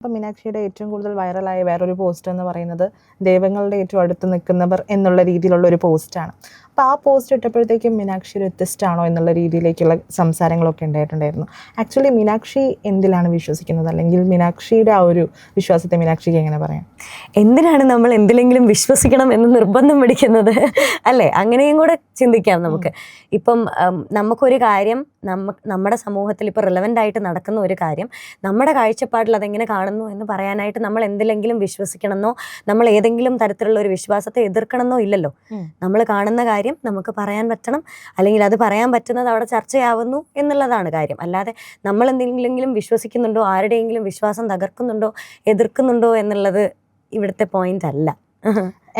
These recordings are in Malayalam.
അപ്പം മീനാക്ഷിയുടെ ഏറ്റവും കൂടുതൽ വൈറലായ വേറൊരു പോസ്റ്റ് എന്ന് പറയുന്നത് ദൈവങ്ങളുടെ ഏറ്റവും അടുത്ത് നിൽക്കുന്നവർ എന്നുള്ള രീതിയിലുള്ള ഒരു പോസ്റ്റാണ് അപ്പോൾ ആ പോസ്റ്റ് ഇട്ടപ്പോഴത്തേക്കും മീനാക്ഷി ഒരു വ്യത്യസ്തമാണോ എന്നുള്ള രീതിയിലേക്കുള്ള സംസാരങ്ങളൊക്കെ ഉണ്ടായിട്ടുണ്ടായിരുന്നു. ആക്ച്വലി മീനാക്ഷി എന്തിലാണ് വിശ്വസിക്കുന്നത്? അല്ലെങ്കിൽ മീനാക്ഷിയുടെ ആ ഒരു വിശ്വാസത്തെ മീനാക്ഷിക്ക് എങ്ങനെ പറയാം? എന്തിനാണ് നമ്മൾ എന്തിലെങ്കിലും വിശ്വസിക്കണം എന്ന് നിർബന്ധം പിടിക്കുന്നത്? അല്ലേ? അങ്ങനെയും കൂടെ ചിന്തിക്കാം നമുക്ക്. ഇപ്പം നമുക്കൊരു കാര്യം നമ്മ നമ്മുടെ സമൂഹത്തിൽ ഇപ്പോൾ റിലവന്റ് ആയിട്ട് നടക്കുന്ന ഒരു കാര്യം നമ്മുടെ കാഴ്ചപ്പാടിൽ അതെങ്ങനെ കാണുന്നു എന്ന് പറയാനായിട്ട് നമ്മൾ എന്തിലെങ്കിലും വിശ്വസിക്കണമെന്നോ നമ്മൾ ഏതെങ്കിലും തരത്തിലുള്ള ഒരു വിശ്വാസത്തെ എതിർക്കണമെന്നോ ഇല്ലല്ലോ. നമ്മൾ കാണുന്ന കാര്യം നമുക്ക് പറയാൻ പറ്റണം അല്ലെങ്കിൽ അത് പറയാൻ പറ്റുന്നത് അവിടെ ചർച്ചയാവുന്നു എന്നുള്ളതാണ് കാര്യം. അല്ലാതെ നമ്മൾ എന്തെങ്കിലും വിശ്വസിക്കുന്നുണ്ടോ ആരുടെയെങ്കിലും വിശ്വാസം തകർക്കുന്നുണ്ടോ എതിർക്കുന്നുണ്ടോ എന്നുള്ളത് ഇവിടുത്തെ പോയിന്റ് അല്ല.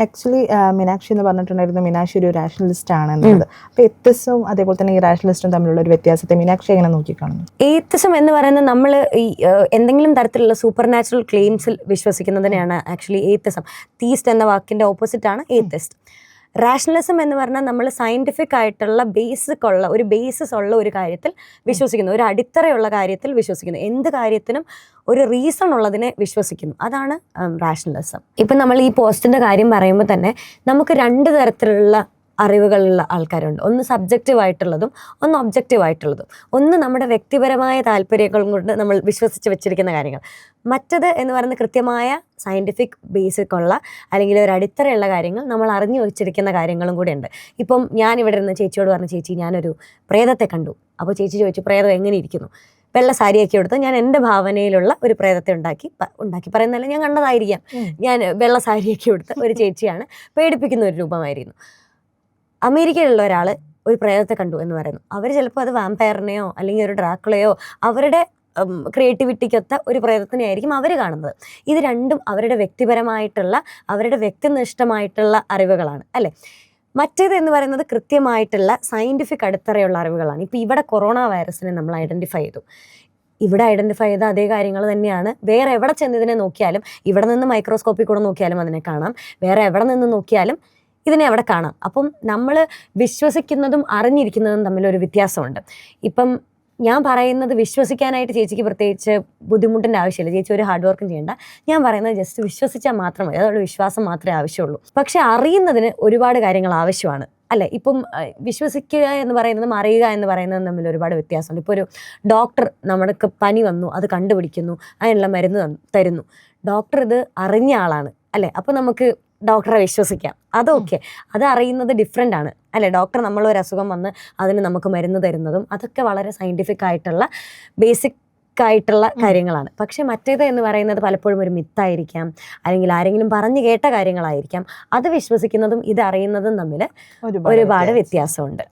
ആക്ച്വലി മീനാക്ഷി എന്ന് പറഞ്ഞിട്ടുണ്ടായിരുന്നു മീനാക്ഷി ഒരു റാഷണലിസ്റ്റ് ആണ് എന്നുള്ളത്. അപ്പൊ എത്തിസവും അതേപോലെ തന്നെ ഈ റാഷണലിസ്റ്റും തമ്മിലുള്ള ഒരു വ്യത്യാസത്തെ മീനാക്ഷി എങ്ങനെ നോക്കിക്കാണുന്നു? ഏത്തിസം എന്ന് പറയുന്നത് നമ്മൾ ഈ എന്തെങ്കിലും തരത്തിലുള്ള സൂപ്പർ നാച്ചുറൽ ക്ലെയിംസിൽ വിശ്വസിക്കുന്നതിനെയാണ് ആക്ച്വലി ഏത്തിസം. തീസ്റ്റ് എന്ന വാക്കിന്റെ ഓപ്പോസിറ്റ് ആണ് ഏത്തിസ്റ്റ് റാഷണലിസം എന്ന് പറഞ്ഞാൽ നമ്മൾ സയന്റിഫിക് ആയിട്ടുള്ള ബേസിക് ഉള്ള ഒരു ബേസിസ് ഉള്ള ഒരു കാര്യത്തിൽ വിശ്വസിക്കുന്നു. ഒരു അടിത്തറയുള്ള കാര്യത്തിൽ വിശ്വസിക്കുന്നു. എന്ത് കാര്യത്തിനും ഒരു റീസൺ ഉള്ളതിനെ വിശ്വസിക്കുന്നു. അതാണ് റാഷണലിസം ഇപ്പം നമ്മൾ ഈ പോസ്റ്റിന്റെ കാര്യം പറയുമ്പോൾ തന്നെ നമുക്ക് രണ്ട് തരത്തിലുള്ള അറിവുകളുള്ള ആൾക്കാരുണ്ട്. ഒന്ന് സബ്ജക്റ്റീവായിട്ടുള്ളതും ഒന്ന് ഒബ്ജക്റ്റീവായിട്ടുള്ളതും ഒന്ന് നമ്മുടെ വ്യക്തിപരമായ താല്പര്യങ്ങൾ കൊണ്ട് നമ്മൾ വിശ്വസിച്ച് വെച്ചിരിക്കുന്ന കാര്യങ്ങൾ. മറ്റത് എന്ന് പറയുന്ന കൃത്യമായ സയന്റിഫിക് ബേസിക് ഉള്ള അല്ലെങ്കിൽ ഒരു അടിത്തറയുള്ള കാര്യങ്ങൾ നമ്മൾ അറിഞ്ഞു വെച്ചിരിക്കുന്ന കാര്യങ്ങളും കൂടെ ഉണ്ട്. ഇപ്പം ഞാൻ ഇവിടെ നിന്ന് ചേച്ചിയോട് പറഞ്ഞ ചേച്ചി ഞാനൊരു പ്രേതത്തെ കണ്ടു. അപ്പോൾ ചേച്ചി ചോദിച്ചു പ്രേതം എങ്ങനെ ഇരിക്കുന്നു? വെള്ള സാരിയൊക്കെ എടുത്ത് ഞാൻ എന്റെ ഭാവനയിലുള്ള ഒരു പ്രേതത്തെ ഉണ്ടാക്കി ഉണ്ടാക്കി പറയുന്നതല്ല ഞാൻ കണ്ടതായിരിക്കാം. ഞാൻ വെള്ള സാരിയൊക്കെ എടുത്ത് ഒരു ചേച്ചിയാണ് പേടിപ്പിക്കുന്ന ഒരു രൂപമായിരുന്നു. അമേരിക്കയിലുള്ള ഒരാൾ ഒരു പ്രേതത്തെ കണ്ടു എന്ന് പറയുന്നു. അവർ ചിലപ്പോൾ അത് വാമ്പയറിനെയോ അല്ലെങ്കിൽ ഒരു ഡ്രാക്കുളയോ അവരുടെ ക്രിയേറ്റിവിറ്റിക്കൊത്ത ഒരു പ്രേതത്തിനെ ആയിരിക്കും അവർ കാണുന്നത്. ഇത് രണ്ടും അവരുടെ വ്യക്തിപരമായിട്ടുള്ള അവരുടെ വ്യക്തിനിഷ്ഠമായിട്ടുള്ള അറിവുകളാണ് അല്ലേ? മറ്റേത് എന്ന് പറയുന്നത് കൃത്യമായിട്ടുള്ള സയന്റിഫിക് അടിത്തറയുള്ള അറിവുകളാണ്. ഇപ്പോൾ ഇവിടെ കൊറോണ വൈറസിനെ നമ്മൾ ഐഡന്റിഫൈ ചെയ്തു. ഇവിടെ ഐഡന്റിഫൈ ചെയ്ത അതേ കാര്യങ്ങൾ തന്നെയാണ്. വേറെ എവിടെ ചെന്നതിനെ നോക്കിയാലും ഇവിടെ നിന്ന് മൈക്രോസ്കോപ്പിൽ കൂടെ നോക്കിയാലും അതിനെ കാണാം. വേറെ എവിടെ നിന്ന് നോക്കിയാലും ഇതിനെ അവിടെ കാണാം. അപ്പം നമ്മൾ വിശ്വസിക്കുന്നതും അറിഞ്ഞിരിക്കുന്നതും തമ്മിലൊരു വ്യത്യാസമുണ്ട്. ഇപ്പം ഞാൻ പറയുന്നത് വിശ്വസിക്കാനായിട്ട് ചേച്ചിക്ക് പ്രത്യേകിച്ച് ബുദ്ധിമുട്ടിന്റെ ആവശ്യമില്ല. ചേച്ചി ഒരു ഹാർഡ് വർക്കും ചെയ്യേണ്ട. ഞാൻ പറയുന്നത് ജസ്റ്റ് വിശ്വസിച്ചാൽ മാത്രം മതി. വിശ്വാസം മാത്രമേ ആവശ്യമുള്ളൂ. പക്ഷേ അറിയുന്നതിന് ഒരുപാട് കാര്യങ്ങൾ ആവശ്യമാണ്. അല്ലെ? ഇപ്പം വിശ്വസിക്കുക എന്ന് പറയുന്നതും അറിയുക എന്ന് പറയുന്നതും തമ്മിൽ ഒരുപാട് വ്യത്യാസമുണ്ട്. ഇപ്പോൾ ഒരു ഡോക്ടർ നമ്മൾക്ക് പനി വന്നു അത് കണ്ടുപിടിക്കുന്നു അതിനുള്ള മരുന്ന് തരുന്നു. ഡോക്ടർ ഇത് അറിഞ്ഞ ആളാണ്. അല്ലേ? അപ്പോൾ നമുക്ക് ഡോക്ടറെ വിശ്വസിക്കാം. അതൊക്കെ അത് അറിയുന്നത് ഡിഫറെന്റ് ആണ്. അല്ലെ? ഡോക്ടർ നമ്മൾ ഒരു അസുഖം വന്ന് അതിന് നമുക്ക് മരുന്ന് തരുന്നതും അതൊക്കെ വളരെ സയന്റിഫിക് ആയിട്ടുള്ള ബേസിക് ആയിട്ടുള്ള കാര്യങ്ങളാണ്. പക്ഷെ മറ്റേത് എന്ന് പറയുന്നത് പലപ്പോഴും ഒരു മിത്തായിരിക്കാം അല്ലെങ്കിൽ ആരെങ്കിലും പറഞ്ഞു കേട്ട കാര്യങ്ങളായിരിക്കാം. അത് വിശ്വസിക്കുന്നതും ഇത് അറിയുന്നതും തമ്മിൽ ഒരുപാട് വ്യത്യാസമുണ്ട്.